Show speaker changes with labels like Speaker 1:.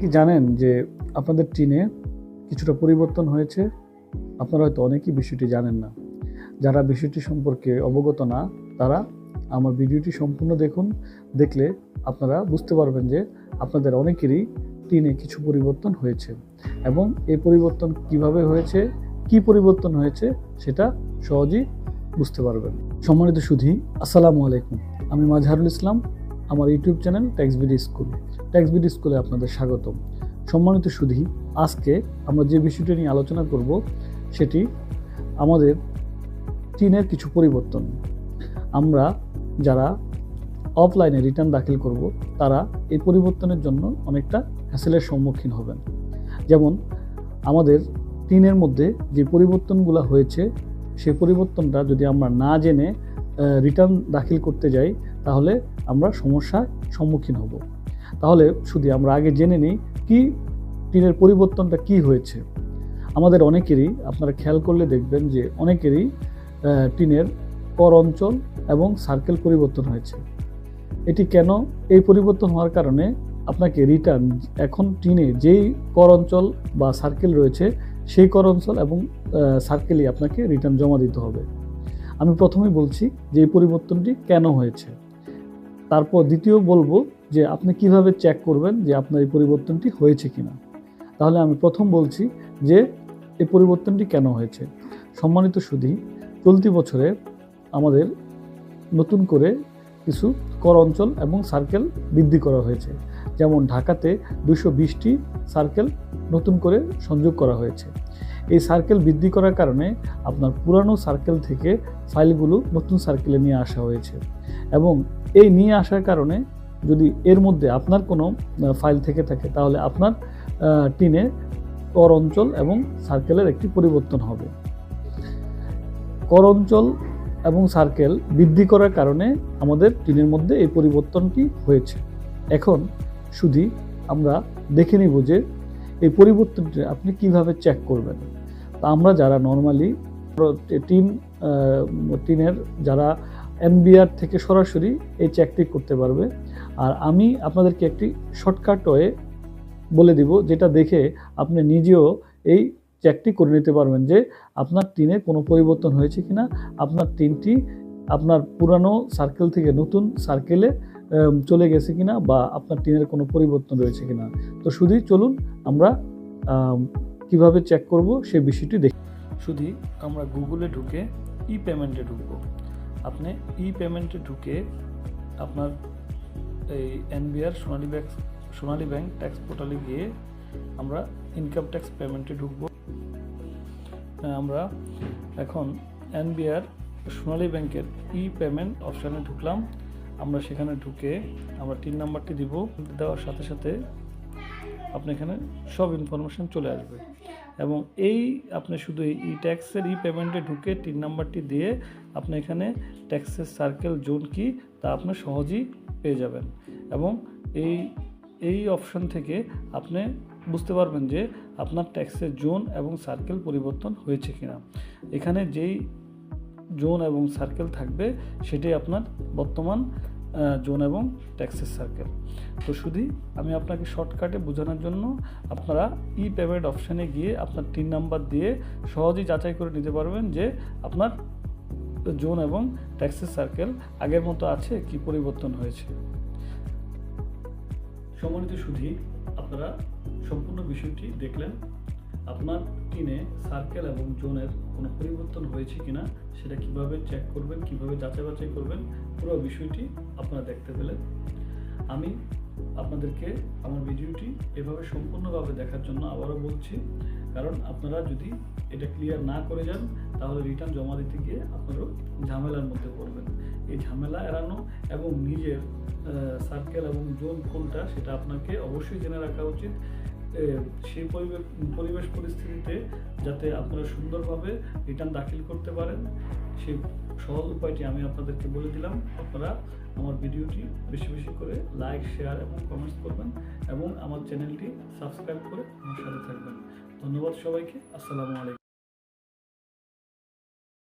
Speaker 1: কি জানেন যে আপনাদের টিনে কিছুটা পরিবর্তন হয়েছে? আপনারা হয়তো অনেকেই বিষয়টি জানেন না। যারা বিষয়টি সম্পর্কে অবগত না, তারা আমার ভিডিওটি সম্পূর্ণ দেখুন। দেখলে আপনারা বুঝতে পারবেন যে আপনাদের অনেকেরই টিনে কিছু পরিবর্তন হয়েছে এবং এই পরিবর্তন কীভাবে হয়েছে, কি পরিবর্তন হয়েছে সেটা সহজেই বুঝতে পারবেন। সম্মানিত সুধী, আসসালামু আলাইকুম। আমি মাজহারুল ইসলাম আমার YouTube channel tax BD school tax BD স্কুলে আপনাদের স্বাগতম। সম্মানিত সুধী, আজকে আমরা যে বিষয়টি নিয়ে আলোচনা করব, সেটি আমাদের টিনের কিছু পরিবর্তন। আমরা যারা অফলাইনে রিটার্ন দাখিল করব, তারা এই পরিবর্তনের জন্য অনেকটা হ্যাসেলের সম্মুখীন হবেন। যেমন, আমাদের টিনের মধ্যে যে পরিবর্তনগুলো হয়েছে সেই পরিবর্তনটা যদি আমরা না জেনে রিটার্ন দাখিল করতে যাই, তাহলে আমরা সমস্যার সম্মুখীন হব। তাহলে শুধু আমরা আগে জেনে নিই কি টিনের পরিবর্তনটা কি হয়েছে। আমাদের অনেকেরই, আপনারা খেয়াল করলে দেখবেন যে অনেকেরই টিনের কর অঞ্চল এবং সার্কেল পরিবর্তন হয়েছে। এটি কেন এই পরিবর্তন হওয়ার কারণে আপনাকে রিটার্ন এখন টিনে যেই কর অঞ্চল বা সার্কেল রয়েছে, সেই কর অঞ্চল এবং সার্কেলই আপনাকে রিটার্ন জমা দিতে হবে। আমি প্রথমেই বলছি যে এই পরিবর্তনটি কেন হয়েছে। তারপর দ্বিতীয় বলব যে আপনি কীভাবে চেক করবেন যে আপনার এই পরিবর্তনটি হয়েছে কিনা। তাহলে আমি প্রথম বলছি যে এই পরিবর্তনটি কেন হয়েছে। সম্মানিত সুধী, চলতি বছরে আমাদের নতুন করে কিছু কর অঞ্চল এবং সার্কেল বৃদ্ধি করা হয়েছে। যেমন ঢাকাতে দুশো বিশটি সার্কেল নতুন করে সংযোগ করা হয়েছে। এই সার্কেল বৃদ্ধি করার কারণে আপনার পুরানো সার্কেল থেকে ফাইলগুলো নতুন সার্কেলে নিয়ে আসা হয়েছে। এবং এই নিয়ে আসার কারণে যদি এর মধ্যে আপনার কোনো ফাইল থেকে থাকে, তাহলে আপনার টিনে কর অঞ্চল এবং সার্কেলের একটি পরিবর্তন হবে। কর অঞ্চল এবং সার্কেল বৃদ্ধি করার কারণে আমাদের টিনের মধ্যে এই পরিবর্তনটি হয়েছে। এখন শুধু আমরা দেখে নিব যে এই পরিবর্তনটি আপনি কীভাবে চেক করবেন? তা আমরা যারা নর্মালি টিম টিনের যারা এনবিআর থেকে সরাসরি এই চেকটি করতে পারবে। আর আমি আপনাদেরকে একটি শর্টকাট ওয়ে বলে দিব, যেটা দেখে আপনি নিজেও এই চেকটি করে নিতে পারবেন যে আপনার টিনে কোনো পরিবর্তন হয়েছে কিনা। আপনার টিনটি আপনার পুরানো সার্কেল থেকে নতুন সার্কেলে চলে গেছে কিনা বা আপনার টিনের কোনো পরিবর্তন রয়েছে কিনা। তো শুধুই চলুন আমরা আম, কীভাবে চেক করব সেই বিষয়টি দেখি। শুধু আমরা গুগলে ঢুকে ই পেমেন্টে ঢুকবো। আপনি ই পেমেন্টে ঢুকে আপনার এই NBR Sonali bank Sonali bank tax পোর্টালে গিয়ে আমরা ইনকাম ট্যাক্স পেমেন্টে ঢুকবো। আমরা এখন এনবিআর সোনালী ব্যাংকের ই পেমেন্ট অপশানে ঢুকলাম। আমরা সেখানে ঢুকে আমরা তিন নাম্বারটি দিব। দেওয়ার সাথে সাথে আপনি এখানে সব ইনফরমেশন চলে আসবে। এবং এই আপনি শুধু এই ই ট্যাক্সের ই পেমেন্টে ঢুকে তিন নাম্বারটি দিয়ে আপনি এখানে ট্যাক্সের সার্কেল জোন কি তা আপনি সহজেই পেয়ে যাবেন। এবং এই এই অপশন থেকে আপনি বুঝতে পারবেন যে আপনার ট্যাক্সের জোন এবং সার্কেল পরিবর্তন হয়েছে কিনা। এখানে যেই জোন এবং সার্কেল থাকবে, সেটাই আপনার বর্তমান জোন এবং ট্যাক্সের সার্কেল। তো শুধু আমি আপনাকে শর্টকাটে বোঝানোর জন্য আপনারা ই পেমেন্ট অপশানে গিয়ে আপনার তিন নাম্বার দিয়ে সহজেই যাচাই করে নিতে পারবেন যে আপনার জোন এবং ট্যাক্সের সার্কেল আগের মতো আছে কি পরিবর্তন হয়েছে। সম্মানিত সুধী, আপনারা সম্পূর্ণ বিষয়টি দেখলেন। আপনার টিনে সার্কেল এবং জোনের কোনো পরিবর্তন হয়েছে কিনা সেটা কীভাবে চেক করবেন, কীভাবে যাচাই বাছাই করবেন, পুরো বিষয়টি আপনারা দেখতে পেলেন। আমি আপনাদেরকে আমার ভিডিওটি এভাবে সম্পূর্ণভাবে দেখার জন্য আবারও বলছি, কারণ আপনারা যদি এটা ক্লিয়ার না করে যান, তাহলে রিটার্ন জমা দিতে গিয়ে আপনারও ঝামেলার মধ্যে পড়বেন। এই ঝামেলা এড়ানো এবং নিজের সার্কেল এবং জোন কোনটা সেটা আপনাকে অবশ্যই জেনে রাখা উচিত। সেই পরিবেশ পরিস্থিতিতে যাতে আপনারা সুন্দরভাবে রিটার্ন দাখিল করতে পারেন, সেই সহজ উপায়টি আমি আপনাদেরকে বলে দিলাম। আপনারা আমার ভিডিওটি বেশি বেশি করে লাইক শেয়ার এবং কমেন্টস করবেন এবং আমার চ্যানেলটি সাবস্ক্রাইব করে আমার সাথে থাকবেন। ধন্যবাদ সবাইকে। আসসালামু আলাইকুম।